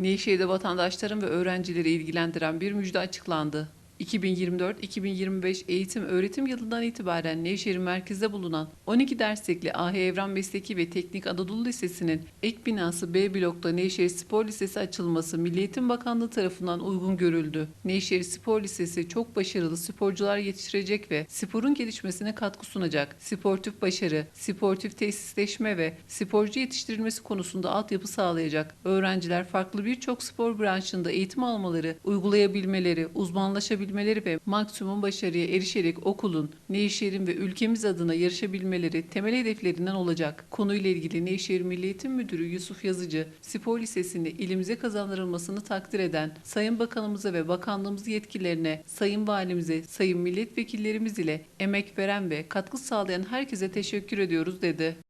Nevşehir'de vatandaşların ve öğrencileri ilgilendiren bir müjde açıklandı. 2024-2025 eğitim öğretim yılından itibaren Nevşehir merkezde bulunan 12 derslikli AH Evren Mesleki ve Teknik Anadolu Lisesi'nin ek binası B blokta Nevşehir Spor Lisesi açılması Milli Eğitim Bakanlığı tarafından uygun görüldü. Nevşehir Spor Lisesi çok başarılı sporcular yetiştirecek ve sporun gelişmesine katkı sunacak. Sportif başarı, sportif tesisleşme ve sporcu yetiştirilmesi konusunda altyapı sağlayacak. Öğrenciler farklı birçok spor branşında eğitim almaları, uygulayabilmeleri, uzmanlaşabilmeleri ve maksimum başarıya erişerek okulun, Nevşehir'in ve ülkemiz adına yarışabilmeleri temel hedeflerinden olacak. Konuyla ilgili Nevşehir Milli Eğitim Müdürü Yusuf Yazıcı, spor lisesini ilimize kazandırılmasını takdir eden Sayın Bakanımıza ve bakanlığımız yetkililerine, Sayın Valimize, Sayın Milletvekillerimiz ile emek veren ve katkı sağlayan herkese teşekkür ediyoruz dedi.